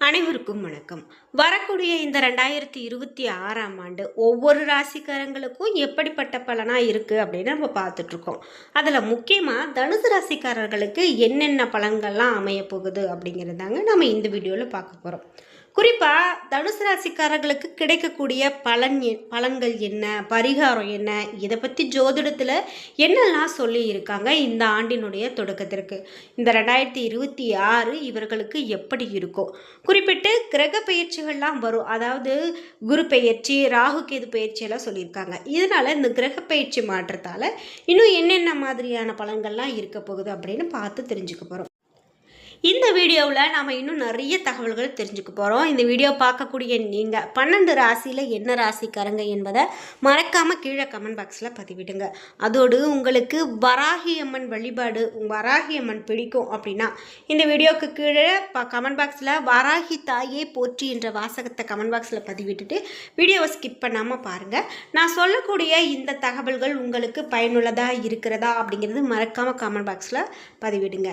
அனைவருக்கும் வணக்கம். வரக்கூடிய இந்த ரெண்டாயிரத்தி இருபத்தி ஆறாம் ஆண்டு ஒவ்வொரு ராசிக்காரங்களுக்கும் எப்படிப்பட்ட பலனாக இருக்குது அப்படின்னு நம்ம பார்த்துட்ருக்கோம். அதில் முக்கியமாக தனுசு ராசிக்காரர்களுக்கு என்னென்ன பலன்கள்லாம் அமைய போகுது அப்படிங்கிறதாங்க நம்ம இந்த வீடியோவில் பார்க்க போகிறோம் குறிப்பாக தனுசு ராசிக்காரர்களுக்கு கிடைக்கக்கூடிய பலன் பலன்கள் என்ன? பரிகாரம் என்ன? இதை பற்றி ஜோதிடத்தில் என்னெல்லாம் சொல்லி இருக்காங்க இந்த ஆண்டினுடைய தொடக்கத்திற்கு? இந்த ரெண்டாயிரத்தி இருபத்தி ஆறு இவர்களுக்கு எப்படி இருக்கும் குறிப்பிட்டு கிரக பயிற்சிகள்லாம் வரும். அதாவது குரு பெயர்ச்சி ராகு கேது பயிற்சியெல்லாம் சொல்லியிருக்காங்க. இதனால் இந்த கிரக பயிற்சி மாற்றத்தால் இன்னும் என்னென்ன மாதிரியான பலன்கள்லாம் இருக்க போகுது அப்படின்னு பார்த்து தெரிஞ்சுக்க போகிறோம் இந்த வீடியோவில் நாம் இன்னும் நிறைய தகவல்கள் தெரிஞ்சுக்க போகிறோம் இந்த வீடியோ பார்க்கக்கூடிய நீங்கள் பன்னெண்டு ராசியில் என்ன ராசிக்காரங்க என்பதை மறக்காமல் கீழே கமெண்ட் பாக்ஸில் பதிவிடுங்க. அதோடு உங்களுக்கு வராகி அம்மன் வழிபாடு வராகி அம்மன் பிடிக்கும் அப்படின்னா இந்த வீடியோவுக்கு கீழே ப கமெண்ட் பாக்ஸில் வராகி தாயே போற்றி என்ற வாசகத்தை கமெண்ட் பாக்ஸில் பதிவிட்டுட்டு வீடியோவை ஸ்கிப் பண்ணாமல் பாருங்கள் நான் சொல்லக்கூடிய இந்த தகவல்கள் உங்களுக்கு பயனுள்ளதாக இருக்கிறதா அப்படிங்கிறது மறக்காமல் கமெண்ட் பாக்ஸில் பதிவிடுங்க.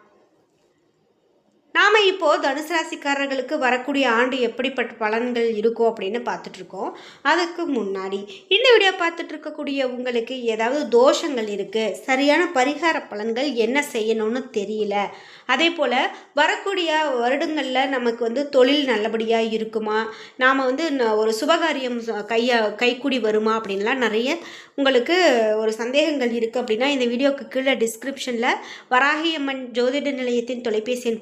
நாம் இப்போது தனுசு ராசிக்காரர்களுக்கு வரக்கூடிய ஆண்டு எப்படிப்பட்ட பலன்கள் இருக்கும் அப்படின்னு பார்த்துட்ருக்கோம். அதுக்கு முன்னாடி இந்த வீடியோ பார்த்துட்டு இருக்கக்கூடிய உங்களுக்கு ஏதாவது தோஷங்கள் இருக்குது சரியான பரிகார பலன்கள் என்ன செய்யணும்னு தெரியல அதே போல் வரக்கூடிய வருடங்களில் நமக்கு வந்து தொழில் நல்லபடியாக இருக்குமா நாம் வந்து ஒரு சுபகாரியம் ச- கையா கைக்கூடி வருமா அப்படின்லாம் நிறைய உங்களுக்கு ஒரு சந்தேகங்கள் இருக்குது அப்படின்னா இந்த வீடியோக்கு கீழே டிஸ்கிரிப்ஷனில் வராகியம்மன் ஜோதிட நிலையத்தின் தொலைபேசி எண்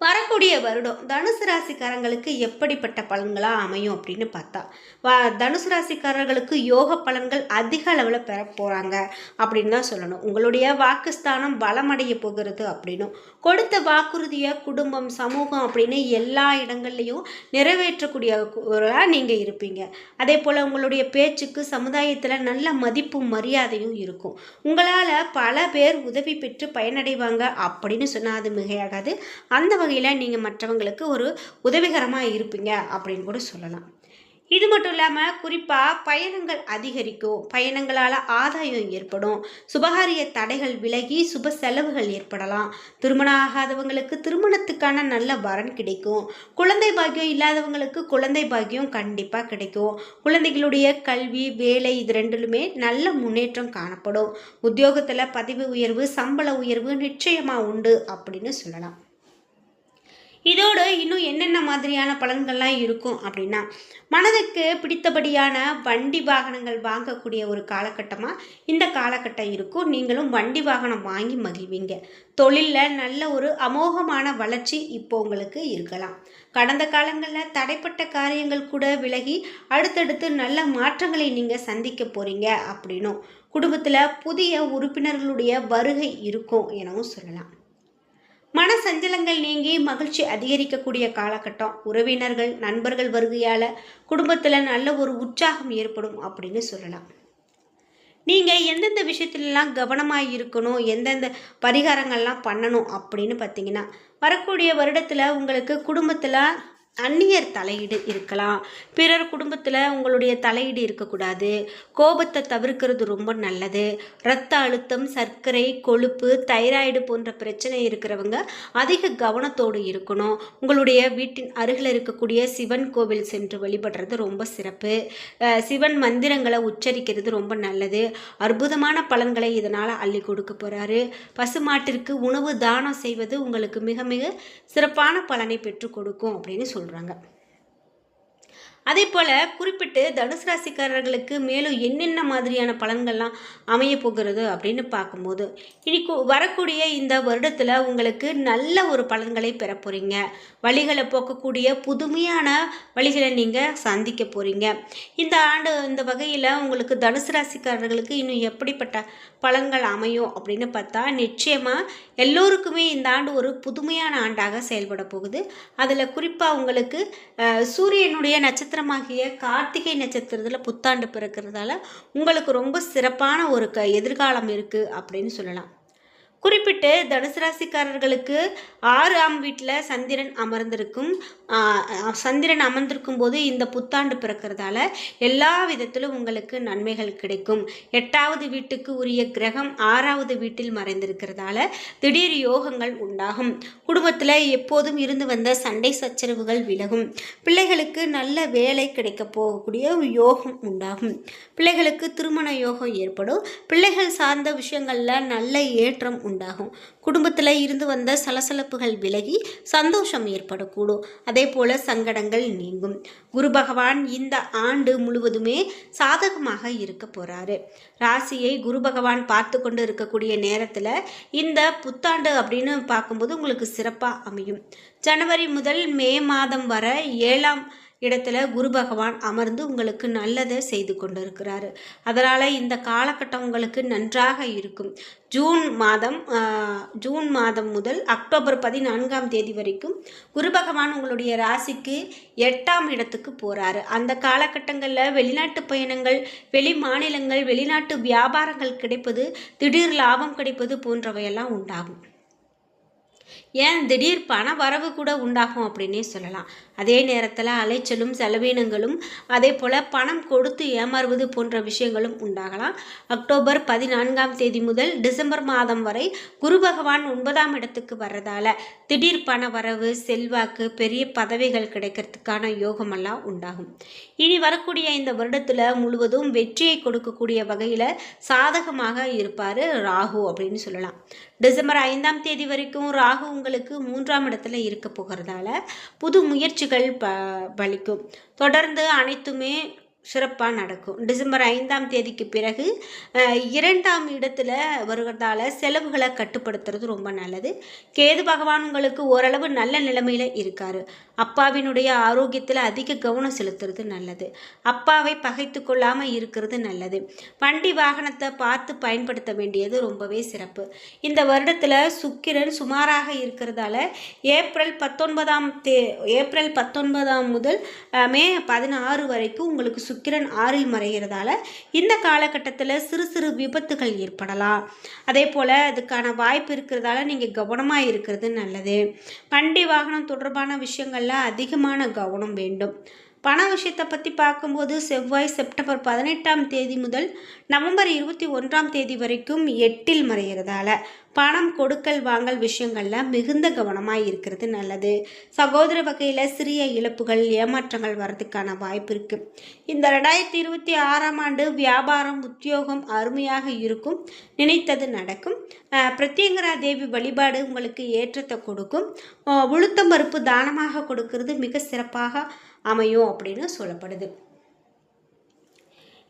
வரக்கூடிய வருடம் தனுசு ராசிக்காரங்களுக்கு எப்படிப்பட்ட பலன்களாக அமையும் அப்படின்னு பார்த்தா வ தனுசு ராசிக்காரர்களுக்கு யோக பலன்கள் அதிக அளவில் பெற போகிறாங்க அப்படின்னு தான் சொல்லணும். உங்களுடைய வாக்குஸ்தானம் பலமடைய போகிறது அப்படின்னும் கொடுத்த வாக்குறுதியை குடும்பம் சமூகம் அப்படின்னு எல்லா இடங்கள்லையும் நிறைவேற்றக்கூடிய நீங்கள் இருப்பீங்க. அதே போல் உங்களுடைய பேச்சுக்கு சமுதாயத்தில் நல்ல மதிப்பும் மரியாதையும் இருக்கும். உங்களால் பல பேர் உதவி பெற்று பயனடைவாங்க அப்படின்னு சொன்னால் அது மிகையாகாது. அந்த வகையில் நீங்கள் மற்றவங்களுக்கு ஒரு உதவிகரமாக இருப்பீங்க அப்படின்னு கூட சொல்லலாம். இது மட்டும் இல்லாமல் குறிப்பாக பயணங்கள் அதிகரிக்கும். பயணங்களால் ஆதாயம் ஏற்படும். சுபகாரிய தடைகள் விலகி சுப செலவுகள் ஏற்படலாம். திருமணம் ஆகாதவங்களுக்கு திருமணத்துக்கான நல்ல வரன் கிடைக்கும். குழந்தை பாக்கியம் இல்லாதவங்களுக்கு குழந்தை பாக்கியம் கண்டிப்பாக கிடைக்கும். குழந்தைகளுடைய கல்வி வேலை இது ரெண்டிலுமே நல்ல முன்னேற்றம் காணப்படும். உத்தியோகத்தில் பதவி உயர்வு சம்பள உயர்வு நிச்சயமாக உண்டு அப்படின்னு சொல்லலாம். இதோடு இன்னும் என்னென்ன மாதிரியான பலன்கள்லாம் இருக்கும் அப்படின்னா மனதுக்கு பிடித்தபடியான வண்டி வாகனங்கள் வாங்கக்கூடிய ஒரு காலகட்டமாக இந்த காலகட்டம் இருக்கும். நீங்களும் வண்டி வாகனம் வாங்கி மகிழ்வீங்க. தொழிலில் நல்ல ஒரு அமோகமான வளர்ச்சி இப்போ உங்களுக்கு இருக்கலாம். கடந்த காலங்களில் தடைப்பட்ட காரியங்கள் கூட விலகி அடுத்தடுத்து நல்ல மாற்றங்களை நீங்கள் சந்திக்க போகிறீங்க அப்படின்னும் குடும்பத்தில் புதிய உறுப்பினர்களுடைய வருகை இருக்கும் எனவும் சொல்லலாம். சஞ்சலங்கள் நீங்கி மகிழ்ச்சி அதிகரிக்கக்கூடிய காலகட்டம். உறவினர்கள் நண்பர்கள் வருகையால் குடும்பத்தில் நல்ல ஒரு உற்சாகம் ஏற்படும் அப்படின்னு சொல்லலாம். நீங்கள் எந்தெந்த விஷயத்துலலாம் கவனமாக இருக்கணும் எந்தெந்த பரிகாரங்கள்லாம் பண்ணணும் அப்படின்னு பார்த்தீங்கன்னா வரக்கூடிய வருடத்தில் உங்களுக்கு குடும்பத்தில் அந்நியர் தலையீடு இருக்கலாம். பிறர் குடும்பத்தில் உங்களுடைய தலையீடு இருக்கக்கூடாது. கோபத்தை தவிர்க்கிறது ரொம்ப நல்லது. இரத்த அழுத்தம் சர்க்கரை கொழுப்பு தைராய்டு போன்ற பிரச்சனை இருக்கிறவங்க அதிக கவனத்தோடு இருக்கணும். உங்களுடைய வீட்டின் அருகில் இருக்கக்கூடிய சிவன் கோவில் சென்று வழிபடுறது ரொம்ப சிறப்பு. சிவன் மந்திரங்களை உச்சரிக்கிறது ரொம்ப நல்லது. அற்புதமான பலன்களை இதனால் அள்ளி கொடுக்க போகிறாரு பசுமாட்டிற்கு உணவு தானம் செய்வது உங்களுக்கு மிக மிக சிறப்பான பலனை பெற்றுக் கொடுக்கும் அப்படின்னு சொல்கிறாங்க அதே போல் குறிப்பிட்டு தனுசு ராசிக்காரர்களுக்கு மேலும் என்னென்ன மாதிரியான பலன்கள்லாம் அமைய போகிறது அப்படின்னு பார்க்கும்போது இனி வரக்கூடிய இந்த வருடத்தில் உங்களுக்கு நல்ல ஒரு பலன்களை பெற போகிறீங்க வழிகளை போக்கக்கூடிய புதுமையான வழிகளை நீங்கள் சந்திக்க போகிறீங்க இந்த ஆண்டு இந்த வகையில் உங்களுக்கு தனுசு ராசிக்காரர்களுக்கு இன்னும் எப்படிப்பட்ட பலன்கள் அமையும் அப்படின்னு பார்த்தா நிச்சயமாக எல்லோருக்குமே இந்த ஆண்டு ஒரு புதுமையான ஆண்டாக செயல்பட போகுது. அதில் குறிப்பாக உங்களுக்கு சூரியனுடைய நட்சத்திர நட்சத்திரமாகிய கார்த்திகை நட்சத்திரத்தில் புத்தாண்டு பிறக்கிறதால உங்களுக்கு ரொம்ப சிறப்பான ஒரு க எதிர்காலம் இருக்குது அப்படின்னு சொல்லலாம். குறிப்பிட்டு தனுசு ராசிக்காரர்களுக்கு ஆம் வீட்டில் சந்திரன் அமர்ந்திருக்கும். சந்திரன் அமர்ந்திருக்கும் போது இந்த புத்தாண்டு பிறக்கிறதால எல்லா விதத்திலும் உங்களுக்கு நன்மைகள் கிடைக்கும். எட்டாவது வீட்டுக்கு உரிய கிரகம் ஆறாவது வீட்டில் மறைந்திருக்கிறதால திடீர் யோகங்கள் உண்டாகும். குடும்பத்தில் எப்போதும் இருந்து வந்த சண்டை சச்சரவுகள் விலகும். பிள்ளைகளுக்கு நல்ல வேலை கிடைக்க போகக்கூடிய யோகம் உண்டாகும். பிள்ளைகளுக்கு திருமண யோகம் ஏற்படும். பிள்ளைகள் சார்ந்த விஷயங்களில் நல்ல ஏற்றம் உண்டாகும். குடும்பத்தில் இருந்து வந்த சலசலப்புகள் விலகி சந்தோஷம் ஏற்படக்கூடும். அதே போல சங்கடங்கள் நீங்கும். குரு பகவான் இந்த ஆண்டு முழுவதுமே சாதகமாக இருக்க போறாரு. ராசியை குரு பகவான் பார்த்து கொண்டு இருக்கக்கூடிய நேரத்தில் இந்த புத்தாண்டு அப்படின்னு பார்க்கும்போது உங்களுக்கு சிறப்பாக அமையும். ஜனவரி முதல் மே மாதம் வர ஏழாம் இடத்துல குரு பகவான் அமர்ந்து உங்களுக்கு நல்லதை செய்து கொண்டிருக்கிறாரு. அதனால் இந்த காலகட்டம் உங்களுக்கு நன்றாக இருக்கும். ஜூன் மாதம் ஜூன் மாதம் முதல் அக்டோபர் பதினான்காம் தேதி வரைக்கும் குரு பகவான் உங்களுடைய ராசிக்கு எட்டாம் இடத்துக்கு போகிறாரு அந்த காலகட்டங்களில் வெளிநாட்டு பயணங்கள் வெளி மாநிலங்கள் வெளிநாட்டு வியாபாரங்கள் கிடைப்பது திடீர் லாபம் கிடைப்பது போன்றவையெல்லாம் உண்டாகும். ஏன் திடீர் பண வரவு கூட உண்டாகும் அப்படின்னே சொல்லலாம். அதே நேரத்தில் அலைச்சலும் செலவீனங்களும் அதே போல் பணம் கொடுத்து ஏமாறுவது போன்ற விஷயங்களும் உண்டாகலாம். அக்டோபர் பதினான்காம் தேதி முதல் டிசம்பர் மாதம் வரை குரு பகவான் ஒன்பதாம் இடத்துக்கு வர்றதால திடீர் பண வரவு செல்வாக்கு பெரிய பதவிகள் கிடைக்கிறதுக்கான யோகமெல்லாம் உண்டாகும். இனி வரக்கூடிய இந்த வருடத்தில் முழுவதும் வெற்றியை கொடுக்கக்கூடிய வகையில் சாதகமாக இருப்பார் ராகு அப்படின்னு சொல்லலாம். டிசம்பர் ஐந்தாம் தேதி வரைக்கும் ராகு உங்களுக்கு மூன்றாம் இடத்துல இருக்க போகிறதால புது முயற்சிகள் ப பலிக்கும். தொடர்ந்து அனைத்துமே சிறப்பாக நடக்கும். டிசம்பர் ஐந்தாம் தேதிக்கு பிறகு இரண்டாம் இடத்துல வருகிறதால செலவுகளை கட்டுப்படுத்துறது ரொம்ப நல்லது. கேது பகவான் உங்களுக்கு ஓரளவு நல்ல நிலைமையில் இருக்கார். அப்பாவினுடைய ஆரோக்கியத்தில் அதிக கவனம் செலுத்துறது நல்லது. அப்பாவை பகைத்து கொள்ளாமல் இருக்கிறது நல்லது. வண்டி வாகனத்தை பார்த்து பயன்படுத்த வேண்டியது ரொம்பவே சிறப்பு. இந்த வருடத்தில் சுக்கிரன் சுமாராக இருக்கிறதால ஏப்ரல் பத்தொன்பதாம் தே ஏப்ரல் பத்தொன்பதாம் முதல் மே பதினாறு வரைக்கும் உங்களுக்கு சுக்கிரன் ஆறில் மறைகிறதால இந்த காலகட்டத்தில் சிறு சிறு விபத்துகள் ஏற்படலாம். அதே போல் அதுக்கான வாய்ப்பு இருக்கிறதால நீங்கள் கவனமாக இருக்கிறது நல்லது. வண்டி வாகனம் தொடர்பான விஷயங்களில் அதிகமான கவனம் வேண்டும். பண விஷயத்தை பற்றி பார்க்கும்போது செவ்வாய் செப்டம்பர் பதினெட்டாம் தேதி முதல் நவம்பர் இருபத்தி ஒன்றாம் தேதி வரைக்கும் எட்டில் மறைகிறதால பணம் கொடுக்கல் வாங்கல் விஷயங்களில் மிகுந்த கவனமாக இருக்கிறது நல்லது. சகோதர வகையில் சிறிய இழப்புகள் ஏமாற்றங்கள் வர்றதுக்கான வாய்ப்பு இருக்குது இந்த ரெண்டாயிரத்தி இருபத்தி ஆறாம் ஆண்டு வியாபாரம் உத்தியோகம் அருமையாக இருக்கும் நினைத்தது நடக்கும். பிரத்யங்கரா தேவி வழிபாடு உங்களுக்கு ஏற்றத்தை கொடுக்கும். உளுத்தம் பருப்பு தானமாக கொடுக்கிறது மிக சிறப்பாக அமையும் அப்படின்னு சொல்லப்படுது.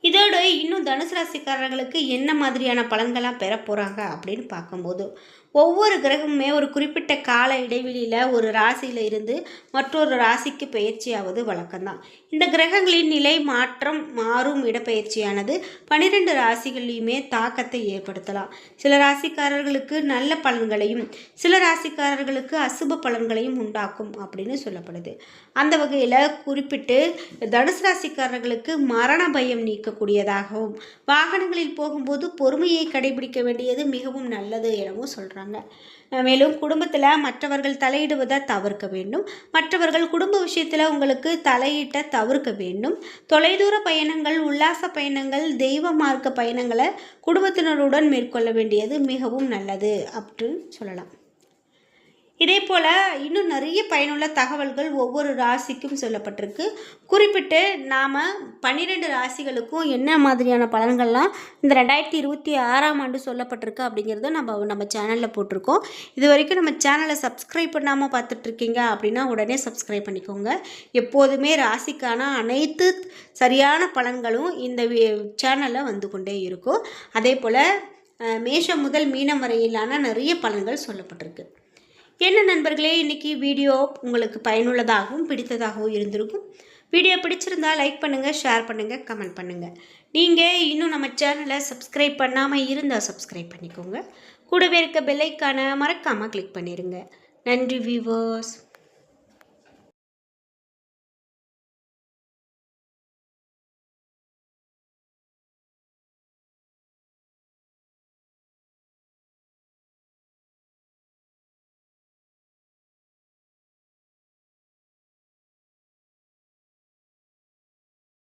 இதோடு இன்னும் தனுசு ராசிக்காரர்களுக்கு என்ன மாதிரியான பலன்களாம் பெற போகிறாங்க அப்படின்னு பார்க்கும்போது ஒவ்வொரு கிரகமுமே ஒரு குறிப்பிட்ட கால இடைவெளியில் ஒரு ராசியில் இருந்து மற்றொரு ராசிக்கு பயிற்சியாவது வழக்கம்தான். இந்த கிரகங்களின் நிலை மாற்றம் மாறும் இடப்பெயர்ச்சியானது பனிரெண்டு ராசிகளையுமே தாக்கத்தை ஏற்படுத்தலாம். சில ராசிக்காரர்களுக்கு நல்ல பலன்களையும் சில ராசிக்காரர்களுக்கு அசுப பலன்களையும் உண்டாக்கும் அப்படின்னு சொல்லப்படுது. அந்த வகையில் குறிப்பிட்டு தனுசு ராசிக்காரர்களுக்கு மரண பயம் நீக்கக்கூடியதாகவும் வாகனங்களில் போகும்போது பொறுமையை கடைபிடிக்க வேண்டியது மிகவும் நல்லது எனவும் சொல்கிறாங்க மேலும் குடும்பத்தில் மற்றவர்கள் தலையிடுவதை தவிர்க்க வேண்டும். மற்றவர்கள் குடும்ப விஷயத்தில் உங்களுக்கு தலையிட்ட தவிர்க்க வேண்டும். தொலைதூர பயணங்கள் உல்லாச பயணங்கள் தெய்வ மார்க்க பயணங்களை குடும்பத்தினருடன் மேற்கொள்ள வேண்டியது மிகவும் நல்லது. அப்படின்னு சொல்லலாம். இதே போல் இன்னும் நிறைய பயனுள்ள தகவல்கள் ஒவ்வொரு ராசிக்கும் சொல்லப்பட்டிருக்கு. குறிப்பிட்டு நாம் பன்னிரெண்டு ராசிகளுக்கும் என்ன மாதிரியான பலன்கள்லாம் இந்த ரெண்டாயிரத்தி இருபத்தி ஆறாம் ஆண்டு சொல்லப்பட்டிருக்கு அப்படிங்கிறத நம்ம நம்ம சேனலில் போட்டிருக்கோம். இது வரைக்கும் நம்ம சேனலை சப்ஸ்கிரைப் பண்ணாமல் பார்த்துட்ருக்கீங்க அப்படின்னா உடனே சப்ஸ்கிரைப் பண்ணிக்கோங்க. எப்போதுமே ராசிக்கான அனைத்து சரியான பலன்களும் இந்த சேனலில் வந்து கொண்டே இருக்கும். அதே போல் மேஷம் முதல் மீனம் வரையிலான நிறைய பலன்கள் சொல்லப்பட்டிருக்கு. என்ன நண்பர்களே இன்றைக்கி வீடியோ உங்களுக்கு பயனுள்ளதாகவும் பிடித்ததாகவும் இருந்திருக்கும். வீடியோ பிடிச்சிருந்தால் லைக் பண்ணுங்கள் ஷேர் பண்ணுங்கள் கமெண்ட் பண்ணுங்கள் நீங்கள் இன்னும் நம்ம சேனலை சப்ஸ்கிரைப் பண்ணாமல் இருந்தால் சப்ஸ்கிரைப் பண்ணிக்கோங்க. கூடவே இருக்க பெல்லைக்கான மறக்காமல் கிளிக் பண்ணிடுங்க நன்றி வியூவர்ஸ்